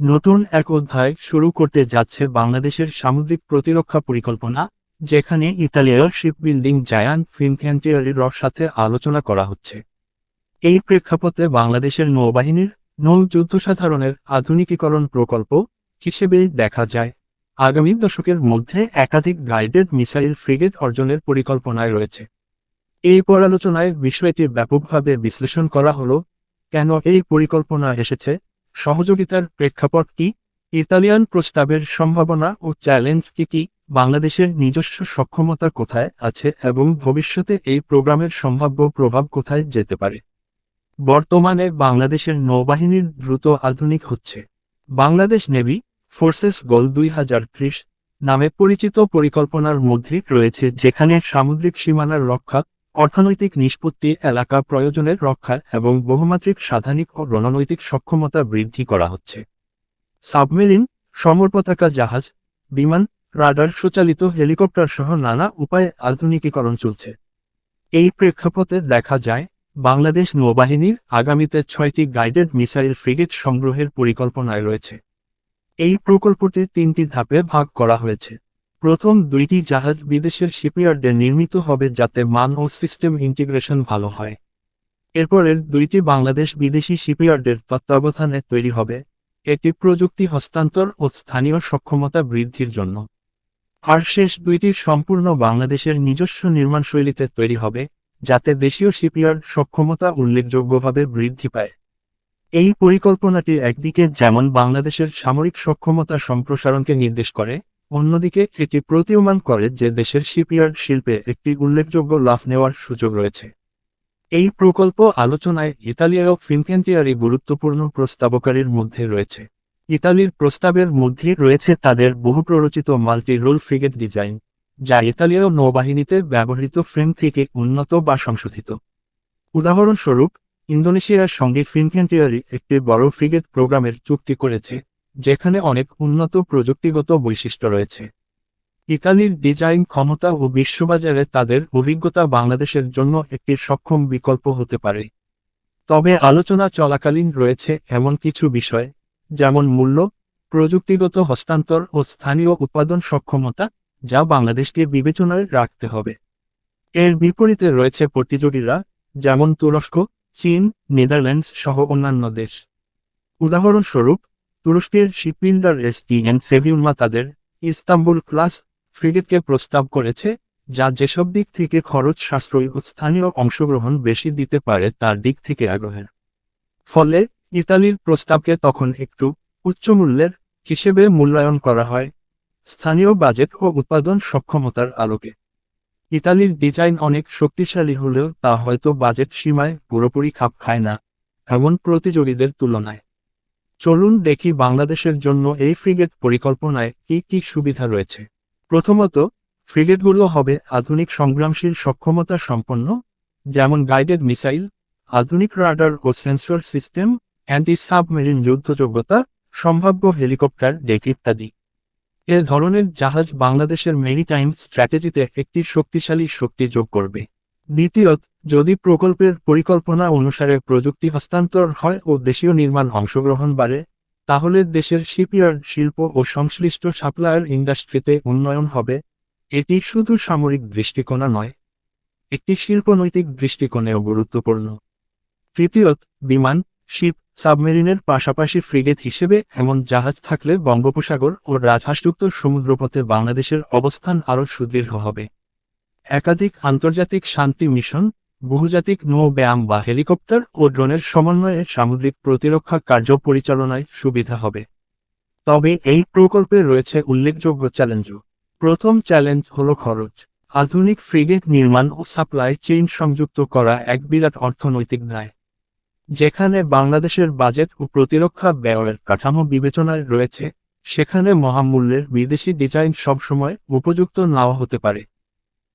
নতুন এক অধ্যায় শুরু করতে যাচ্ছে বাংলাদেশের সামুদ্রিক প্রতিরক্ষা পরিকল্পনা, যেখানে ইতালীয় শিপবিল্ডিং জায়ান্ট ফিনক্যান্টিয়ারির সাথে আলোচনা করা হচ্ছে। এই প্রেক্ষাপটে বাংলাদেশের নৌবাহিনীর নৌ যুদ্ধসাধারণের আধুনিকীকরণ প্রকল্প হিসেবে দেখা যায়। আগামী দশকের মধ্যে একাধিক গাইডেড মিসাইল ফ্রিগেট অর্জনের পরিকল্পনায় রয়েছে। এই পরালোচনায় বিষয়টি ব্যাপকভাবে বিশ্লেষণ করা হলো, কেন এই পরিকল্পনা এসেছে সহযোগিতার প্রেক্ষাপট কি? ইতালিয়ান প্রস্তাবের সম্ভাবনা ও চ্যালেঞ্জ কি কি? বাংলাদেশের নিজস্ব সক্ষমতা কোথায় আছে এবং ভবিষ্যতে এই প্রোগ্রামের সম্ভাব্য প্রভাব কোথায় যেতে পারে? বর্তমানে বাংলাদেশের নৌবাহিনীর দ্রুত আধুনিক হচ্ছে। বাংলাদেশ নেভি ফোর্সেস গোল দুই হাজার ত্রিশ নামে পরিচিত পরিকল্পনার মধ্যে রয়েছে যেখানে সামুদ্রিক সীমানার রক্ষা অর্থনৈতিক নিষ্পত্তি, এলাকা প্রয়োজনের রক্ষা এবং বহুমাত্রিক সাধারণিক ও রণনৈতিক সক্ষমতা বৃদ্ধি করা হচ্ছে। সাবমেরিন সমর পতাকা জাহাজ, বিমান, রাডার সুচালিত হেলিকপ্টার সহ নানা উপায়ে আধুনিকীকরণ চলছে। এই প্রেক্ষাপটে দেখা যায়, বাংলাদেশ নৌবাহিনীর আগামীতে ছয়টি গাইডেড মিসাইল ফ্রিগেট সংগ্রহের পরিকল্পনায় রয়েছে। এই প্রকল্পটি তিনটি ধাপে ভাগ করা হয়েছে। প্রথম দুইটি জাহাজ বিদেশের শিপইয়ার্ডে নির্মিত হবে যাতে মান ও সিস্টেম ইন্টিগ্রেশন ভালো হয়। এরপরের দুইটি বাংলাদেশ বিদেশি শিপইয়ার্ডের তত্ত্বাবধানে তৈরি হবে। এটি প্রযুক্তি হস্তান্তর ও স্থানীয় সক্ষমতা বৃদ্ধির জন্য। আর শেষ দুইটি সম্পূর্ণ বাংলাদেশের নিজস্ব নির্মাণশৈলীতে তৈরি হবে, যাতে দেশীয় শিপইয়ার্ড সক্ষমতা উল্লেখযোগ্যভাবে বৃদ্ধি পায়। এই পরিকল্পনাটি একদিকে যেমন বাংলাদেশের সামরিক সক্ষমতা সম্প্রসারণকে নির্দেশ করে অন্যদিকে, এটি প্রতীয়মান করে যে দেশের শিপইয়ার্ড শিল্পে একটি উল্লেখযোগ্য লাভ নেওয়ার সুযোগ রয়েছে। এই প্রকল্প আলোচনায় ইতালীয় ফিনকেন্টিয়ারি গুরুত্বপূর্ণ প্রস্তাবকারীর মধ্যে রয়েছে। ইতালির প্রস্তাবের মধ্যে রয়েছে তাদের বহু প্ররোচিত মাল্টি রোল ফ্রিগেট ডিজাইন, যা ইতালীয় নৌবাহিনীতে ব্যবহৃত ফ্রেম থেকে উন্নত বা সংশোধিত। উদাহরণস্বরূপ, ইন্দোনেশিয়ার সঙ্গে ফিনকেন্টিয়ারি একটি বড় ফ্রিগেট প্রোগ্রামের চুক্তি করেছে যেখানে অনেক উন্নত প্রযুক্তিগত বৈশিষ্ট্য রয়েছে। ইতালির ডিজাইন ক্ষমতা ও বিশ্ববাজারে তাদের অভিজ্ঞতা বাংলাদেশের জন্য একটি সক্ষম বিকল্প হতে পারে। তবে আলোচনা চলাকালীন রয়েছে এমন কিছু বিষয়, যেমন মূল্য, প্রযুক্তিগত হস্তান্তর ও স্থানীয় উৎপাদন সক্ষমতা, যা বাংলাদেশকে বিবেচনায় রাখতে হবে। এর বিপরীতে রয়েছে প্রতিযোগীরা, যেমন তুরস্ক, চীন, নেদারল্যান্ডস সহ অন্যান্য দেশ। উদাহরণস্বরূপ তুরস্কের শিপবিল্ডার এস টি এন সেভিউমা তাদের ইস্তাম্বুল ক্লাস ফ্রিগেটকে প্রস্তাব করেছে, যা যেসব দিক থেকে খরচ সাশ্রয়ী ও স্থানীয় অংশগ্রহণ বেশি দিতে পারে তার দিক থেকে আগ্রহের। ফলে ইতালির প্রস্তাবকে তখন একটু উচ্চমূল্যের হিসেবে মূল্যায়ন করা হয়, স্থানীয় বাজেট ও উৎপাদন সক্ষমতার আলোকে। ইতালির ডিজাইন অনেক শক্তিশালী হলেও তা হয়তো বাজেট সীমায় পুরোপুরি খাপ খায় না, এমন প্রতিযোগীদের তুলনায়। চলুন দেখি বাংলাদেশের জন্য এই ফ্রিগেট পরিকল্পনায় কি কি সুবিধা রয়েছে। প্রথমত, ফ্রিগেটগুলো হবে আধুনিক সংগ্রামশীল সক্ষমতা সম্পন্ন, যেমন গাইডেড মিসাইল, আধুনিক রাডার ও সেন্সর সিস্টেম অ্যান্টি সাবমেরিন যুদ্ধযোগ্যতা, সম্ভাব্য হেলিকপ্টার ডেক ইত্যাদি। এ ধরনের জাহাজ বাংলাদেশের মেরিটাইম স্ট্র্যাটেজিতে একটি শক্তিশালী শক্তি যোগ করবে। দ্বিতীয়ত, যদি প্রকল্পের পরিকল্পনা অনুসারে প্রযুক্তি হস্তান্তর হয় ও দেশীয় নির্মাণ অংশগ্রহণ বাড়ে, তাহলে দেশের শিপইয়ার্ড শিল্প ও সংশ্লিষ্ট সাপ্লায়ার ইন্ডাস্ট্রিতে উন্নয়ন হবে, এটি শুধু সামরিক দৃষ্টিকোণা নয়, একটি শিল্পনৈতিক দৃষ্টিকোণেও গুরুত্বপূর্ণ। তৃতীয়ত, বিমান, শিপ, সাবমেরিনের পাশাপাশি ফ্রিগেট হিসেবে এমন জাহাজ থাকলে বঙ্গোপসাগর ও রাজহাঁসযুক্ত সমুদ্রপথে বাংলাদেশের অবস্থান আরও সুদৃঢ় হবে। একাধিক আন্তর্জাতিক শান্তি মিশন, বহুজাতিক নৌ ব্যায়াম বা হেলিকপ্টার ও ড্রোনের সমন্বয়ে সামুদ্রিক প্রতিরক্ষা কার্য পরিচালনায় সুবিধা হবে। তবে এই প্রকল্পে রয়েছে উল্লেখযোগ্য চ্যালেঞ্জও প্রথম চ্যালেঞ্জ হল খরচ। আধুনিক ফ্রিগেট নির্মাণ ও সাপ্লাই চেইন সংযুক্ত করা এক বিরাট অর্থনৈতিক দায়। যেখানে বাংলাদেশের বাজেট ও প্রতিরক্ষা ব্যয়ের কাঠামো বিবেচনায় রয়েছে, সেখানে মহামূল্যের বিদেশি ডিজাইন সবসময় উপযুক্ত নাও হতে পারে।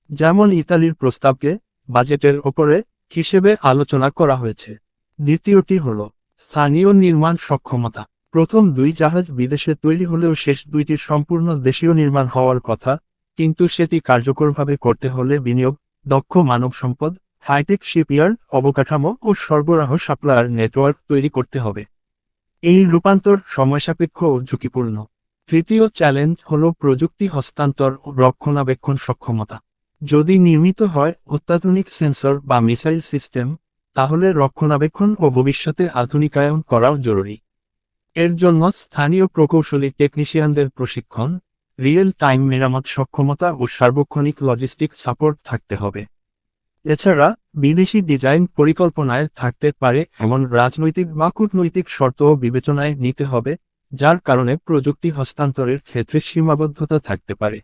যেমন ইতালির প্রস্তাবকে বাজেটের ওপরে হিসেবে আলোচনা করা হয়েছে। দ্বিতীয়টি হল, স্থানীয় নির্মাণ সক্ষমতা। প্রথম দুই জাহাজ বিদেশে তৈরি হলেও শেষ দুইটি সম্পূর্ণ দেশীয় নির্মাণ হওয়ার কথা, কিন্তু সেটি কার্যকরভাবে করতে হলে বিনিয়োগ, দক্ষ মানব সম্পদ, হাইটেক শিপইয়ার্ড, অবকাঠামো ও সরবরাহ সাপ্লায়ার নেটওয়ার্ক তৈরি করতে হবে। এই রূপান্তর সময়সাপেক্ষ ও ঝুঁকিপূর্ণ। তৃতীয় চ্যালেঞ্জ হল প্রযুক্তি হস্তান্তর ও রক্ষণাবেক্ষণ সক্ষমতা। যদি নির্মিত হয় অত্যাধুনিক সেন্সর বা মিসাইল সিস্টেম, তাহলে রক্ষণাবেক্ষণ ও ভবিষ্যতে আধুনিকায়ন করাও জরুরি। এর জন্য স্থানীয় প্রকৌশলী টেকনিশিয়ানদের প্রশিক্ষণ রিয়েল টাইম মেরামত সক্ষমতা ও সার্বক্ষণিক লজিস্টিক সাপোর্ট থাকতে হবে। এছাড়া, বিদেশি ডিজাইন পরিকল্পনায় থাকতে পারে এমন রাজনৈতিক বা কূটনৈতিক শর্তও বিবেচনায় নিতে হবে, যার কারণে প্রযুক্তি হস্তান্তরের ক্ষেত্রে সীমাবদ্ধতা থাকতে পারে।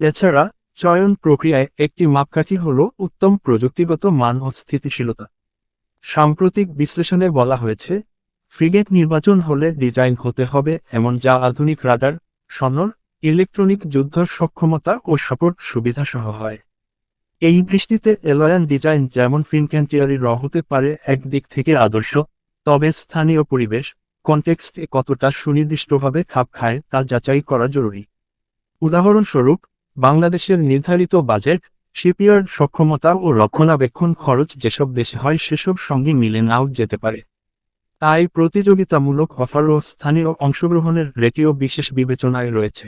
এছাড়া চয়ন প্রক্রিয়ায় একটি মাপকাঠি হল উত্তম প্রযুক্তিগত মান ও স্থিতিশীলতা। সাম্প্রতিক বিশ্লেষণে বলা হয়েছে, ফ্রিগেট নির্বাচন হলে ডিজাইন হতে হবে এমন যা আধুনিক রাডার সনর ইলেকট্রনিক যুদ্ধ সক্ষমতা ও সাপোর্ট সুবিধা সহ হয়। এই দৃষ্টিতে এলয়ান ডিজাইন যেমন ফিনক্যান্টিয়ারি র হতে পারে একদিক থেকে আদর্শ, তবে স্থানীয় পরিবেশ, কনটেক্সটে কতটা সুনির্দিষ্টভাবে খাপ খায় তা যাচাই করা জরুরি। উদাহরণস্বরূপ বাংলাদেশের নির্ধারিত বাজেট, শিপইয়ার্ড সক্ষমতা ও রক্ষণাবেক্ষণ খরচ যেসব দেশে হয় সেসব সঙ্গে মিলে নাও যেতে পারে। তাই প্রতিযোগিতামূলক অফার ও স্থানীয় অংশগ্রহণের রেটিও বিশেষ বিবেচনায় রয়েছে।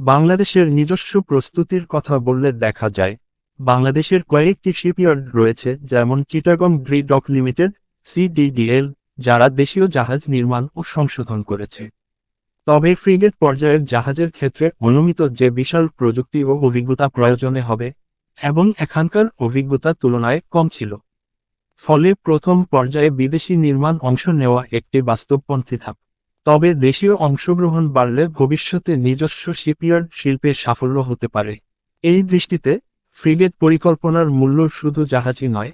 বাংলাদেশের নিজস্ব প্রস্তুতির কথা বললে দেখা যায়, বাংলাদেশের কয়েকটি শিপইয়ার্ড রয়েছে যেমন Chittagong dry dock limited, CDDL, যারা দেশীয় জাহাজ নির্মাণ ও সংশোধন করেছে। তবে ফ্রিগেট পর্যায়ের জাহাজের ক্ষেত্রে অনুমিত যে বিশাল প্রযুক্তি ও অভিজ্ঞতা প্রয়োজনে হবে, এবং এখানকার অভিজ্ঞতা তুলনায় কম ছিল। ফলে প্রথম পর্যায়ে বিদেশি নির্মাণ অংশ নেওয়া একটি বাস্তবপন্থী ধাপ। তবে দেশীয় অংশগ্রহণ বাড়লে ভবিষ্যতে নিজস্ব শিপইয়ার্ড শিল্পে সাফল্য হতে পারে। এই দৃষ্টিতে, ফ্রিগেট পরিকল্পনার মূল্য শুধু জাহাজই নয়,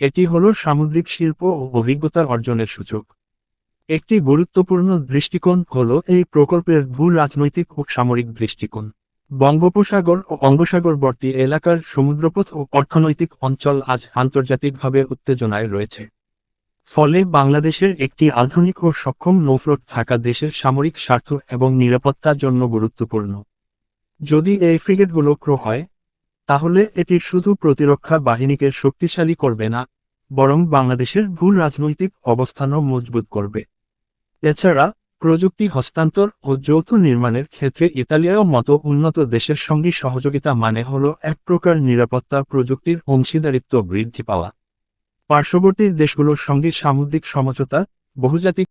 এটি হল সামুদ্রিক শিল্প ও অভিজ্ঞতার অর্জনের সূচক একটি গুরুত্বপূর্ণ দৃষ্টিকোণ হল এই প্রকল্পের ভূ রাজনৈতিক ও সামরিক দৃষ্টিকোণ। বঙ্গোপসাগর ও অঙ্গসাগরবর্তী এলাকার সমুদ্রপথ ও অর্থনৈতিক অঞ্চল আজ আন্তর্জাতিকভাবে উত্তেজনায় রয়েছে। ফলে বাংলাদেশের একটি আধুনিক ও সক্ষম নৌফ্লোট থাকা দেশের সামরিক স্বার্থ এবং নিরাপত্তার জন্য গুরুত্বপূর্ণ। যদি এই ফ্রিগেটগুলো ক্রো হয়, তাহলে এটি শুধু প্রতিরক্ষা বাহিনীকে শক্তিশালী করবে না, বরং বাংলাদেশের ভুল রাজনৈতিক অবস্থানও মজবুত করবে। এছাড়া, প্রযুক্তি হস্তান্তর ও যৌথ নির্মাণের ক্ষেত্রে ইতালিয়ার মতো উন্নত দেশের সঙ্গে সহযোগিতা মানে হল এক প্রকার নিরাপত্তা প্রযুক্তির অংশীদারিত্ব বৃদ্ধি পাওয়া। পার্শ্ববর্তী দেশগুলোর সঙ্গে সামুদ্রিক সমঝোতা, বহুজাতিক